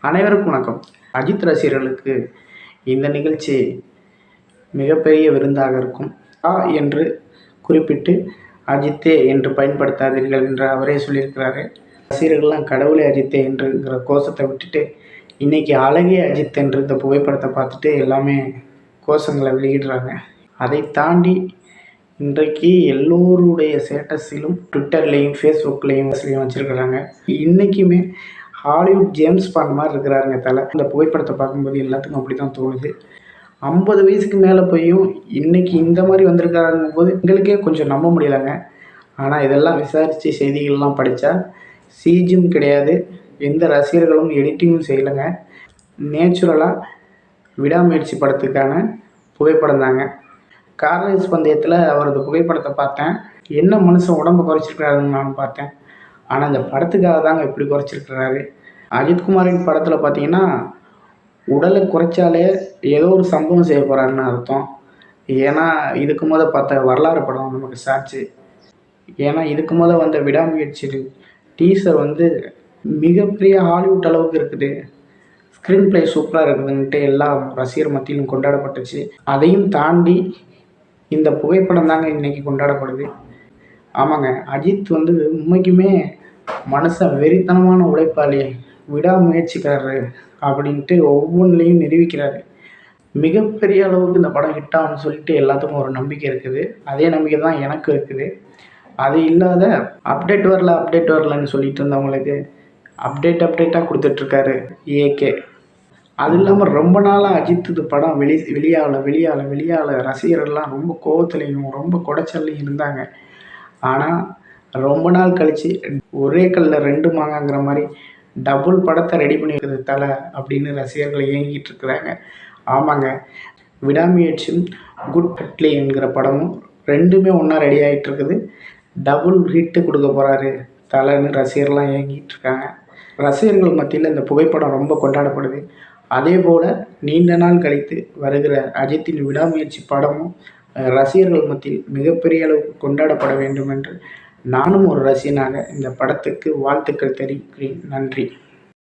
அனைவருக்கும் வணக்கம். அஜித் ரசிகர்களுக்கு இந்த நிகழ்ச்சி மிகப்பெரிய விருந்தாக இருக்கும். ஆ என்று குறிப்பிட்டு அஜித்தே என்று பயன்படுத்தாதீர்கள் என்று அவரே சொல்லியிருக்கிறாரு. ரசிகர்கள்லாம் கடவுளே அஜித்தே என்றுங்கிற கோஷத்தை விட்டுட்டு இன்னைக்கு அழகே அஜித் என்று இந்த புகைப்படத்தை பார்த்துட்டு எல்லாமே கோஷங்களை வெளியிடுறாங்க. அதை தாண்டி இன்றைக்கு எல்லோருடைய ஸ்டேட்டஸிலும் ட்விட்டர்லேயும் ஃபேஸ்புக்லேயும் வச்சுருக்கிறாங்க. இன்றைக்குமே ஹாலிவுட் ஜேம்ஸ் பாண்ட் மாதிரி இருக்கிறாருங்க தலை. இந்த புகைப்படத்தை பார்க்கும்போது எல்லாத்துக்கும் அப்படி தான் தோணுது. ஐம்பது வயசுக்கு மேலே போயும் இன்னைக்கு இந்த மாதிரி வந்திருக்காருங்கும் போது எங்களுக்கே கொஞ்சம் நம்ப முடியலைங்க. ஆனால் இதெல்லாம் விசாரித்து செய்திகள்லாம் படித்தா சிஜியும் கிடையாது. எந்த ரசிகர்களும் எடிட்டிங்கும் செய்யலைங்க. நேச்சுரலாக விடாமுயற்சி படத்துக்கான புகைப்படம் தாங்க. கார் ரேஸ் பந்தயத்தில் அவரது புகைப்படத்தை பார்த்தேன். என்ன மனுஷன் உடம்பு குறைச்சிருக்கிறாருன்னு நான் பார்த்தேன். ஆனால் இந்த படத்துக்காக தாங்க இப்படி குறைச்சிருக்கிறாரு. அஜித்குமாரின் படத்தில் பார்த்தீங்கன்னா உடலை குறைச்சாலே ஏதோ ஒரு சம்பவம் செய்ய போகிறாருன்னு அர்த்தம். ஏன்னா இதுக்கு முத பார்த்த வரலாறு படம் நமக்கு சாட்சி. ஏன்னா இதுக்கு முத வந்த விடாமுயற்சி டீசர் வந்து மிகப்பெரிய ஹாலிவுட் அளவுக்கு இருக்குது. ஸ்க்ரீன் ப்ளே சூப்பராக இருக்குதுன்ட்டு எல்லா ரசிகர் மத்தியிலும் கொண்டாடப்பட்டுச்சு. அதையும் தாண்டி இந்த புகைப்படம் தாங்க இன்றைக்கி கொண்டாடப்படுது. ஆமாங்க அஜித் வந்து உண்மைக்குமே மனுஷன் வெறித்தனமான உழைப்பாளி விடாமுயற்சிக்காரரு அப்படின்ட்டு ஒவ்வொன்றிலையும் நிரூபிக்கிறாரு. மிகப்பெரிய அளவுக்கு இந்த படம் ஹிட் ஆகும்னு சொல்லிட்டு எல்லாத்துக்கும் ஒரு நம்பிக்கை இருக்குது. அதே நம்பிக்கை தான் எனக்கு இருக்குது. அது இல்லாத அப்டேட் வரல அப்டேட் வரலன்னு சொல்லிட்டு இருந்தவங்களுக்கு அப்டேட் அப்டேட்டாக கொடுத்துட்ருக்காரு ஏகே அது இல்லாமல் ரொம்ப நாளாக அஜித் இது படம் வெளி வெளியாகல வெளியாகல வெளியாகல. ரசிகர்கள்லாம் ரொம்ப கோவத்துலேயும் ரொம்ப குடைச்சல்லையும் இருந்தாங்க. ஆனால் ரொம்ப நாள் கழித்து ஒரே கல்லில் ரெண்டு மாங்காங்கிற மாதிரி டபுள் படத்தை ரெடி பண்ணியிருக்குது தலை அப்படின்னு ரசிகர்கள் இயங்கிட்டு இருக்கிறாங்க. ஆமாங்க. விடாமுயற்சியும் குட் கட்லி என்கிற படமும் ரெண்டுமே ஒன்றா ரெடி ஆகிட்டு இருக்குது. டபுள் ஹிட்டு கொடுக்க போகிறாரு தலைன்னு ரசிகர்லாம் இயங்கிட்டு இருக்காங்க. ரசிகர்கள் மத்தியில் இந்த புகைப்படம் ரொம்ப கொண்டாடப்படுது. அதே போல் நீண்ட நாள் கழித்து வருகிற அஜித்தின் விடாமுயற்சி படமும் ரசிகர்கள் மத்தியில் மிகப்பெரிய அளவுக்கு கொண்டாடப்பட வேண்டும் என்று நானும் ஒரு ரசிகனாக இந்த படத்துக்கு வாழ்த்துக்கள் தெரிவிக்கிறேன். நன்றி.